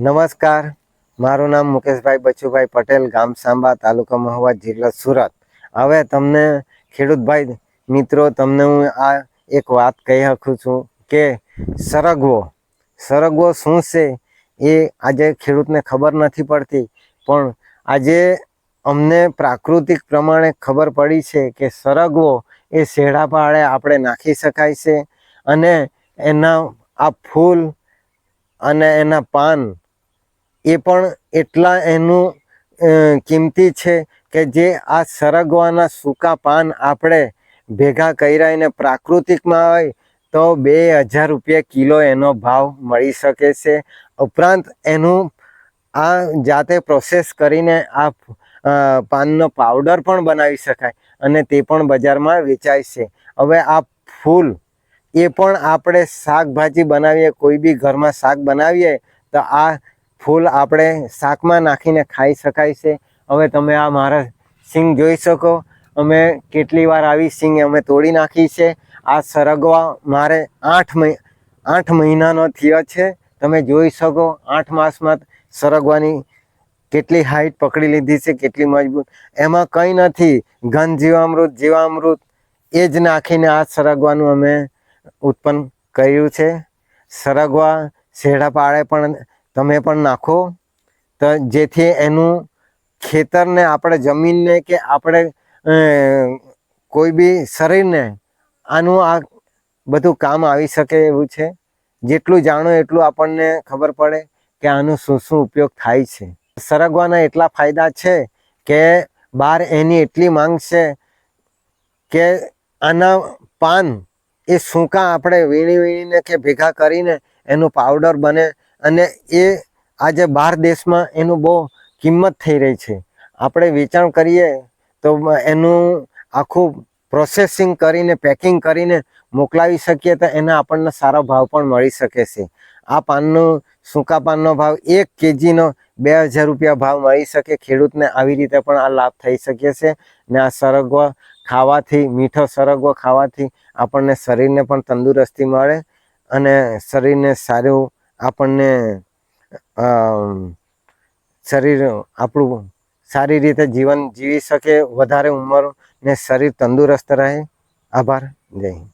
નમસ્કાર. મારું નામ મુકેશભાઈ બચુભાઈ પટેલ, ગામ સાંબા, તાલુકા મહુવા, જિલ્લો સુરત. હવે તમને ખેડૂતભાઈ મિત્રો, તમને હું આ એક વાત કહી શકું છું કે સરગવો. સરગવો શું છે એ આજે ખેડૂતને ખબર નથી પડતી, પણ આજે અમને પ્રાકૃતિક પ્રમાણે ખબર પડી છે કે સરગવો એ શેઢા પાળે આપણે નાખી શકાય છે અને એના આ ફૂલ અને એના પાન એ પણ એટલા એનું કિંમતી છે કે જે આ સરગવાના સૂકા પાન આપણે ભેગા કર્યા એને પ્રાકૃતિકમાં હોય તો બે હજાર રૂપિયા કિલો એનો ભાવ મળી શકે છે. ઉપરાંત એનું આ જાતે પ્રોસેસ કરીને આ પાનનો પાવડર પણ બનાવી શકાય અને તે પણ બજારમાં વેચાય છે. હવે આ ફૂલ એ પણ આપણે શાકભાજી બનાવીએ, કોઈ બી ઘરમાં શાક બનાવીએ તો આ ફૂલ આપણે શાકમાં નાખીને ખાઈ શકાય છે. હવે તમે આ મારા સિંગ જોઈ શકો. અમે કેટલી વાર આવી સિંગ અમે તોડી નાખી છે. આ સરગવા મારે આઠ આઠ મહિનાનો થયો છે. તમે જોઈ શકો આઠ માસમાં સરગવાની કેટલી હાઈટ પકડી લીધી છે, કેટલી મજબૂત. એમાં કંઈ નથી. ઘન જીવામૃત જીવામૃત, એ જ નાખીને આ સરગવાનું અમે ઉત્પન્ન કર્યું છે. સરગવા શેઢા પાળે પણ તમે પણ નાખો. તો જેથી એનું ખેતરને, આપણે જમીનને કે આપણે કોઈ બી શરીરને આનું આ બધું કામ આવી શકે એવું છે? જેટલું જાણો એટલું આપણને ખબર પડે કે આનું શું શું ઉપયોગ થાય છે. સરગવાના એટલા ફાયદા છે કે બહાર એની એટલી માંગ છે કે આના પાન એ સૂકા આપણે વીણી વીણીને કે ભેગા કરીને એનું પાવડર બને અને એ આજે બહાર દેશમાં એનું બહુ કિંમત થઈ રહી છે. આપણે વેચાણ કરીએ તો એનું આખું પ્રોસેસિંગ કરીને પેકિંગ કરીને મોકલાવી શકીએ તો એના આપણને સારો ભાવ પણ મળી શકે છે. આ પાનનું, સૂકા પાનનો ભાવ એક કેજીનો બે હજાર રૂપિયા ભાવ મળી શકે. ખેડૂતને આવી રીતે પણ આ લાભ થઈ શકે છે ને આ સરગવો ખાવાથી, મીઠો સરગવો ખાવાથી આપણને શરીરને પણ તંદુરસ્તી મળે અને શરીરને સારું આપણને શરીર, આપણું સારી રીતે જીવન જીવી શકે, વધારે ઉંમર ને શરીર તંદુરસ્ત રહે. આભાર. જય હિન્દ.